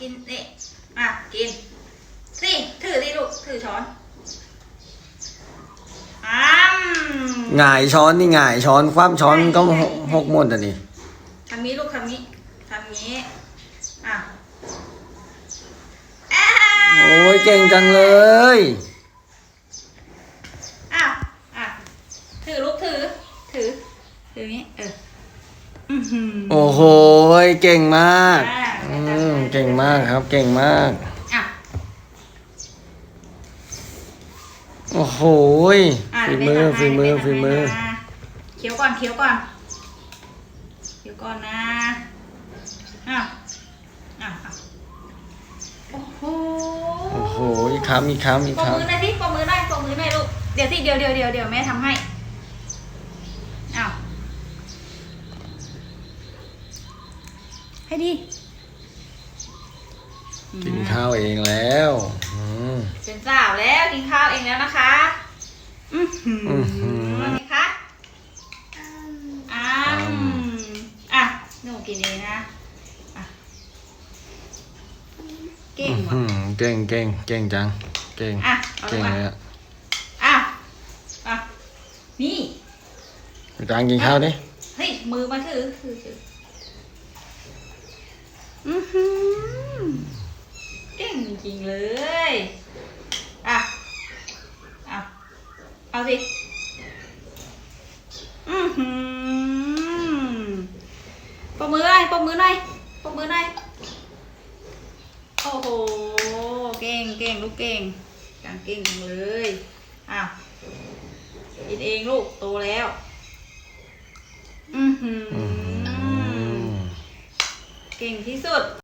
กินนี่อะกินสิถือสิลูกถือช้อนอ้ามหงายช้อนนี่หงายช้อนคว่ำช้อนก็หกหกหมดอะนี่ทำนี้ลูกทำนี้ทำนี้อะอ้าโอ้ยเก่งจังเลยอ้าวอะถือลูกถือ ถือถืออย่างนี้เอออือหือโอ้โหเก่งมาก อ่าอื มเก่งมากครับ เก่งมาก อะ โอ้โหอะฝีเดี๋ยวมือแทำให้ฝีมือเดี๋ยวฝีแทำให้มือนะเคี้ยวก่อนเคี้ยวก่อนเคี้ยวก่อนนะอะอะอะโอ้โหโอ้โหอีกคำอีกคำอีกปมคมือหน่อยสิปมมือหน่อยปมมือหน่อยลูก เดี๋ยวสิเดี๋ยวเดี๋ยวเดี๋ยวเดี๋ยวแม่ทำให้อ้าวให้ดีำ กินข้าวเองแล้วอืมเป็นสาวแล้วกินข้าวเองแล้วนะคะอือหืออื้อหือว่าไงคะอ้ามอะหนูกินเองนะอะเก่งว่ะอืมเก่งเก่งเก่งจัง เก่ง อะเอาลเก่งงมาเลยอะอะอะนี่จางกินข้าวดิเฮ้ยมือมาถือถือถืออือหือเก่งจ ริง ๆ เลย อะเอาเอาสิ อือหือปมมือหน่อยปมมือหน่อยปมมือหน่อย โอ้โห เก่งเก่งลูกเก่งกางเก่งจังเลยอ้าวกินเองลูก โตแล้ว อือหืออืมเก่งที่สุด